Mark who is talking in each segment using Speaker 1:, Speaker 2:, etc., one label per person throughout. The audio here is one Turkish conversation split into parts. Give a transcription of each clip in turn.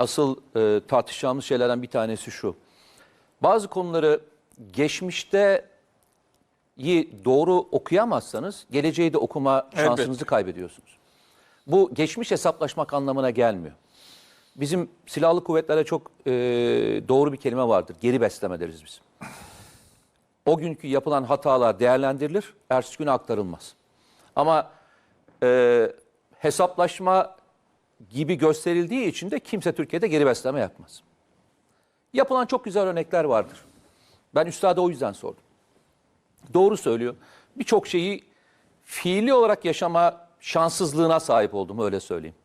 Speaker 1: asıl e, tartışacağımız şeylerden bir tanesi şu. Bazı konuları geçmişte iyi doğru okuyamazsanız geleceği de okuma şansınızı
Speaker 2: Elbette.
Speaker 1: kaybediyorsunuz. Bu geçmiş hesaplaşmak anlamına gelmiyor. Bizim silahlı kuvvetlere çok e, doğru bir kelime vardır. Geri besleme deriz biz. O günkü yapılan hatalar değerlendirilir, ertesi güne aktarılmaz. Ama e, hesaplaşma gibi gösterildiği için de kimse Türkiye'de geri besleme yapmaz. Yapılan çok güzel örnekler vardır. Ben üstada o yüzden sordum. Doğru söylüyor. Birçok şeyi fiili olarak yaşama şanssızlığına sahip oldum öyle söyleyeyim.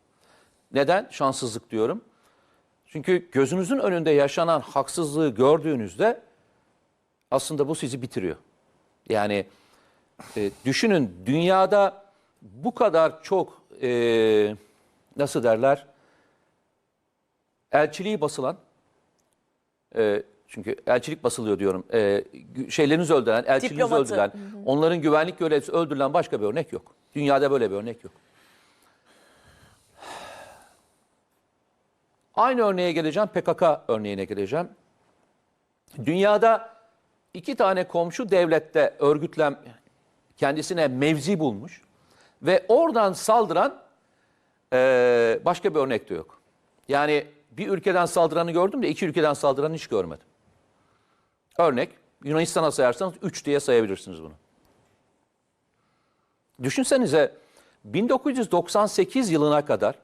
Speaker 1: Neden şanssızlık diyorum? Çünkü gözünüzün önünde yaşanan haksızlığı gördüğünüzde aslında bu sizi bitiriyor. Yani e, düşünün dünyada bu kadar çok e, nasıl derler elçiliği basılan e, çünkü elçilik basılıyor diyorum. E, şeylerinizi öldüren, elçiliğinizi
Speaker 3: Diplomatı.
Speaker 1: öldüren, onların güvenlik görevlisi öldürülen başka bir örnek yok. Dünyada böyle bir örnek yok. Aynı örneğe geleceğim, PKK örneğine geleceğim. Dünyada iki tane komşu devlette örgütlen kendisine mevzi bulmuş ve oradan saldıran eee, başka bir örnek de yok. Yani bir ülkeden saldıranı gördüm de iki ülkeden saldıranı hiç görmedim. Örnek Yunanistan'a sayarsanız 3 diye sayabilirsiniz bunu. Düşünsenize 1998 yılına kadar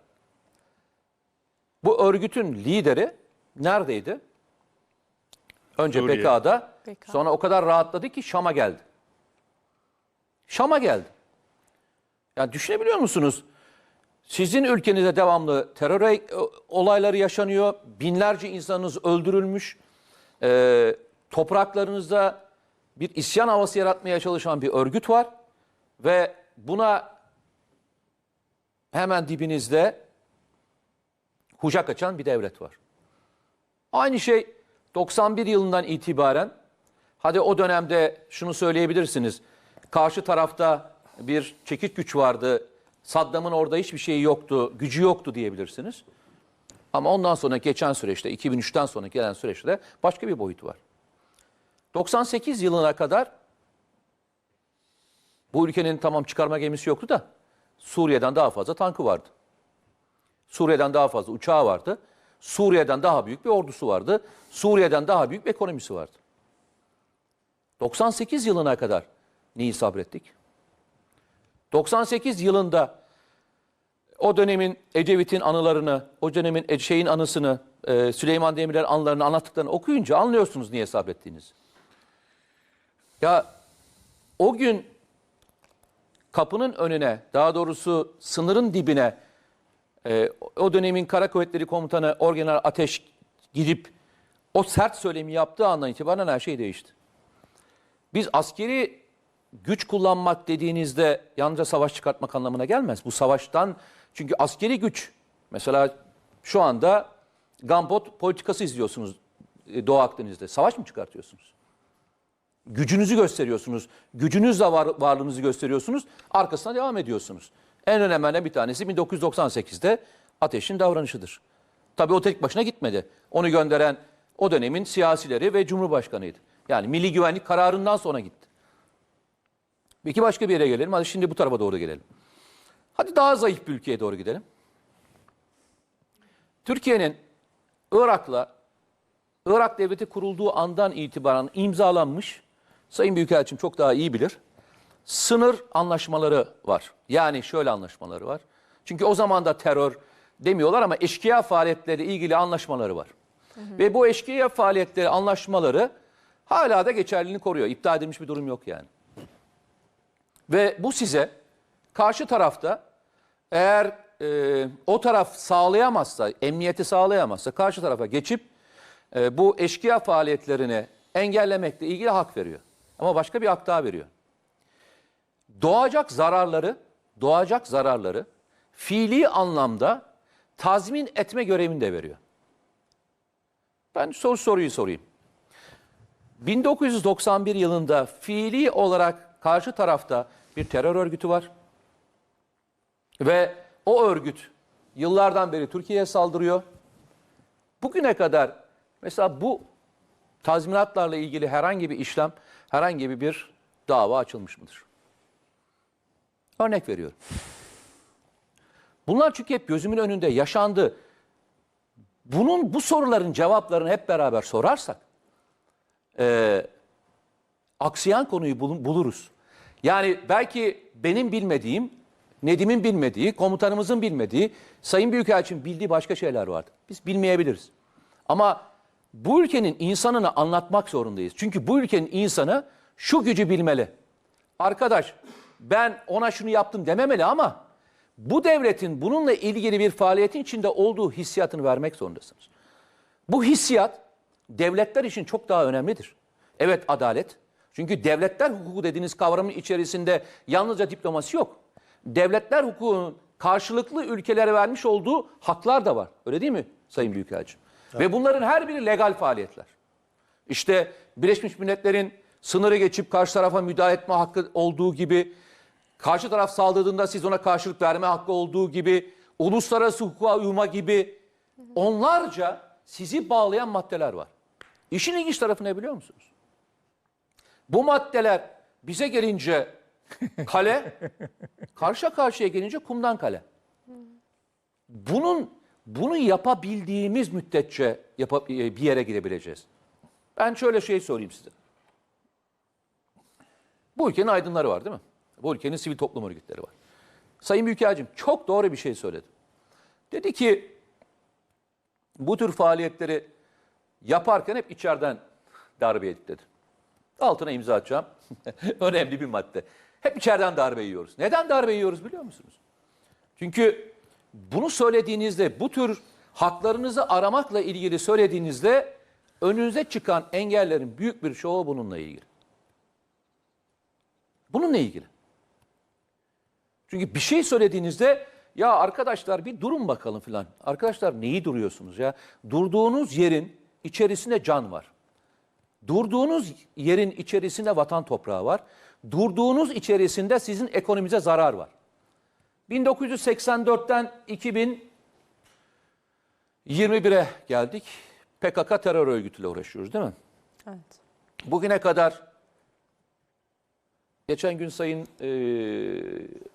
Speaker 1: bu örgütün lideri neredeydi? Önce
Speaker 2: Suriye.
Speaker 1: PKK'da,
Speaker 3: PKK.
Speaker 1: sonra o kadar rahatladı ki Şam'a geldi. Şam'a geldi. Yani düşünebiliyor musunuz? Sizin ülkenizde devamlı terör e- olayları yaşanıyor. Binlerce insanınız öldürülmüş. Ee, topraklarınızda bir isyan havası yaratmaya çalışan bir örgüt var. Ve buna hemen dibinizde kucak açan bir devlet var. Aynı şey 91 yılından itibaren hadi o dönemde şunu söyleyebilirsiniz. Karşı tarafta bir çekik güç vardı. Saddam'ın orada hiçbir şeyi yoktu, gücü yoktu diyebilirsiniz. Ama ondan sonra geçen süreçte, 2003'ten sonra gelen süreçte başka bir boyutu var. 98 yılına kadar bu ülkenin tamam çıkarma gemisi yoktu da Suriye'den daha fazla tankı vardı. Suriye'den daha fazla uçağı vardı. Suriye'den daha büyük bir ordusu vardı. Suriye'den daha büyük bir ekonomisi vardı. 98 yılına kadar neyi sabrettik? 98 yılında o dönemin Ecevit'in anılarını, o dönemin E- şeyin anısını, e, Süleyman Demirel anılarını anlattıklarını okuyunca anlıyorsunuz niye sabrettiğinizi. Ya o gün kapının önüne, daha doğrusu sınırın dibine e, o dönemin Kara Kuvvetleri Komutanı Orgeneral Ateş gidip o sert söylemi yaptığı andan itibaren her şey değişti. Biz askeri güç kullanmak dediğinizde yalnızca savaş çıkartmak anlamına gelmez. Bu savaştan çünkü askeri güç mesela şu anda Gampot politikası izliyorsunuz e, Doğu Akdeniz'de. Savaş mı çıkartıyorsunuz? Gücünüzü gösteriyorsunuz. Gücünüzle var, varlığınızı gösteriyorsunuz. Arkasına devam ediyorsunuz. En önemlilerinden bir tanesi 1998'de ateşin davranışıdır. Tabii o tek başına gitmedi. Onu gönderen o dönemin siyasileri ve Cumhurbaşkanıydı. Yani milli güvenlik kararından sonra gitti. Peki başka bir yere gelelim. Hadi şimdi bu tarafa doğru gelelim. Hadi daha zayıf bir ülkeye doğru gidelim. Türkiye'nin Irak'la Irak devleti kurulduğu andan itibaren imzalanmış, Sayın Büyükelçim çok daha iyi bilir, sınır anlaşmaları var. Yani şöyle anlaşmaları var. Çünkü o zaman da terör demiyorlar ama eşkıya faaliyetleri ilgili anlaşmaları var. Ve bu eşkıya faaliyetleri anlaşmaları hala da geçerliliğini koruyor. İptal edilmiş bir durum yok yani. Ve bu size karşı tarafta eğer e, o taraf sağlayamazsa, emniyeti sağlayamazsa karşı tarafa geçip e, bu eşkıya faaliyetlerini engellemekle ilgili hak veriyor. Ama başka bir hak daha veriyor. Doğacak zararları, doğacak zararları fiili anlamda tazmin etme görevini de veriyor. Ben soru soruyu sorayım. 1991 yılında fiili olarak karşı tarafta bir terör örgütü var. Ve o örgüt yıllardan beri Türkiye'ye saldırıyor. bugüne kadar mesela bu tazminatlarla ilgili herhangi bir işlem, herhangi bir dava açılmış mıdır? Örnek veriyorum. Bunlar çünkü hep gözümün önünde yaşandı. Bunun bu soruların cevaplarını hep beraber sorarsak e, aksayan konuyu bul- buluruz. Yani belki benim bilmediğim, Nedim'in bilmediği, komutanımızın bilmediği, Sayın Büyükelçinin bildiği başka şeyler vardı. Biz bilmeyebiliriz. Ama bu ülkenin insanını anlatmak zorundayız. Çünkü bu ülkenin insanı şu gücü bilmeli. Arkadaş ben ona şunu yaptım dememeli ama bu devletin bununla ilgili bir faaliyetin içinde olduğu hissiyatını vermek zorundasınız. Bu hissiyat devletler için çok daha önemlidir. Evet adalet. Çünkü devletler hukuku dediğiniz kavramın içerisinde yalnızca diplomasi yok. Devletler hukukunun karşılıklı ülkelere vermiş olduğu haklar da var. Öyle değil mi Sayın Büyükelçim? Ve bunların her biri legal faaliyetler. İşte Birleşmiş Milletler'in sınırı geçip karşı tarafa müdahale etme hakkı olduğu gibi, karşı taraf saldırdığında siz ona karşılık verme hakkı olduğu gibi, uluslararası hukuka uyma gibi onlarca sizi bağlayan maddeler var. İşin ilginç tarafı ne biliyor musunuz? Bu maddeler bize gelince kale, karşı karşıya gelince kumdan kale. Bunun bunu yapabildiğimiz müddetçe yapa- e, bir yere girebileceğiz. Ben şöyle şey sorayım size. Bu ülkenin aydınları var değil mi? Bu ülkenin sivil toplum örgütleri var. Sayın Büyükelçim çok doğru bir şey söyledi. Dedi ki bu tür faaliyetleri yaparken hep içeriden darbe yedik dedi. Altına imza atacağım. Önemli bir madde. Hep içeriden darbe yiyoruz. Neden darbe yiyoruz biliyor musunuz? Çünkü bunu söylediğinizde, bu tür haklarınızı aramakla ilgili söylediğinizde önünüze çıkan engellerin büyük bir çoğu bununla ilgili. Bununla ilgili. Çünkü bir şey söylediğinizde ya arkadaşlar bir durun bakalım filan. Arkadaşlar neyi duruyorsunuz ya? Durduğunuz yerin içerisinde can var. Durduğunuz yerin içerisinde vatan toprağı var. Durduğunuz içerisinde sizin ekonominize zarar var. 1984'ten 2021'e geldik. PKK terör örgütüyle uğraşıyoruz değil mi?
Speaker 2: Evet.
Speaker 1: Bugüne kadar geçen gün sayın e,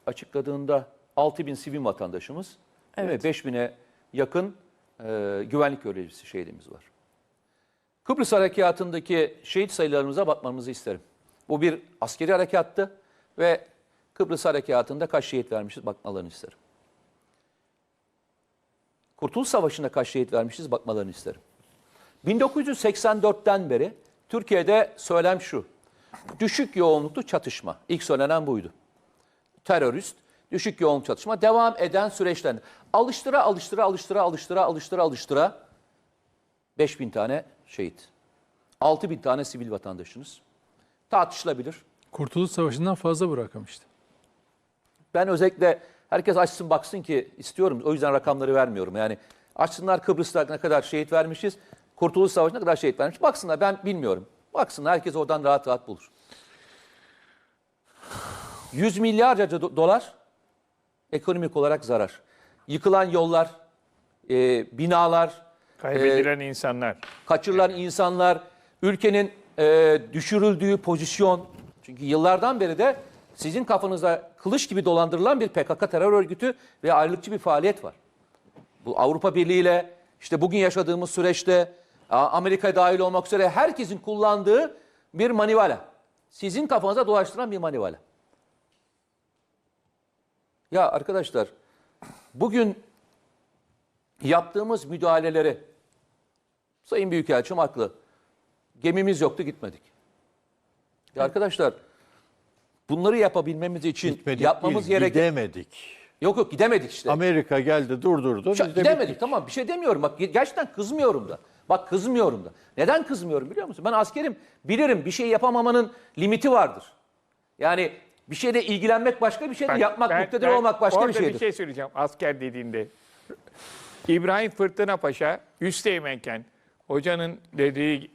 Speaker 1: açıkladığında 6 bin sivil vatandaşımız
Speaker 2: Evet.
Speaker 1: ve 5 bine yakın e, güvenlik görevlisi şehidimiz var. Kıbrıs Harekatı'ndaki şehit sayılarımıza bakmamızı isterim. Bu bir askeri harekattı ve Kıbrıs Harekatı'nda kaç şehit vermişiz bakmalarını isterim. Kurtuluş Savaşı'nda kaç şehit vermişiz bakmalarını isterim. 1984'ten beri Türkiye'de söylem şu. Düşük yoğunluklu çatışma. İlk söylenen buydu. Terörist, düşük yoğunluk çatışma devam eden süreçten alıştıra alıştıra alıştıra alıştıra alıştıra alıştıra 5000 tane şehit. 6000 tane sivil vatandaşınız. Tartışılabilir.
Speaker 3: Kurtuluş Savaşı'ndan fazla bu rakam işte.
Speaker 1: Ben özellikle herkes açsın baksın ki istiyorum. O yüzden rakamları vermiyorum. Yani açsınlar Kıbrıs'ta ne kadar şehit vermişiz. Kurtuluş Savaşı'nda ne kadar şehit vermiş. Baksınlar ben bilmiyorum. Baksınlar herkes oradan rahat rahat bulur. 100 milyarca do- dolar ekonomik olarak zarar. Yıkılan yollar, e, binalar,
Speaker 4: Kaybedilen insanlar.
Speaker 1: kaçırılan insanlar, ülkenin e, düşürüldüğü pozisyon. Çünkü yıllardan beri de sizin kafanıza kılıç gibi dolandırılan bir PKK terör örgütü ve ayrılıkçı bir faaliyet var. Bu Avrupa Birliği ile işte bugün yaşadığımız süreçte Amerika dahil olmak üzere herkesin kullandığı bir manivala. Sizin kafanıza dolaştıran bir manivala. Ya arkadaşlar bugün yaptığımız müdahaleleri Sayın Büyükelçim haklı. Gemimiz yoktu gitmedik. Ya arkadaşlar bunları yapabilmemiz için
Speaker 5: Gitmedik
Speaker 1: yapmamız
Speaker 5: değil,
Speaker 1: gereken...
Speaker 5: Gidemedik.
Speaker 1: Yok yok gidemedik işte.
Speaker 5: Amerika geldi durdurdu. Biz
Speaker 1: Şu-
Speaker 5: de
Speaker 1: gidemedik
Speaker 5: bittik.
Speaker 1: tamam bir şey demiyorum. Bak gerçekten kızmıyorum da. Bak kızmıyorum da. Neden kızmıyorum biliyor musun? Ben askerim bilirim bir şey yapamamanın limiti vardır. Yani bir şeyle ilgilenmek başka bir şeydir. Yapmak,
Speaker 4: ben-
Speaker 1: muktedir
Speaker 4: ben
Speaker 1: olmak başka bir
Speaker 4: orada
Speaker 1: şeydir.
Speaker 4: bir şey söyleyeceğim asker dediğinde. İbrahim Fırtına Paşa Üsteğmenken hocanın dediği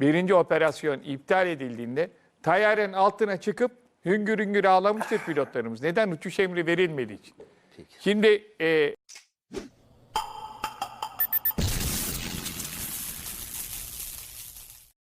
Speaker 4: birinci operasyon iptal edildiğinde tayyarenin altına çıkıp hüngür hüngür ağlamıştır pilotlarımız. Neden? Uçuş emri verilmediği için. Şimdi e,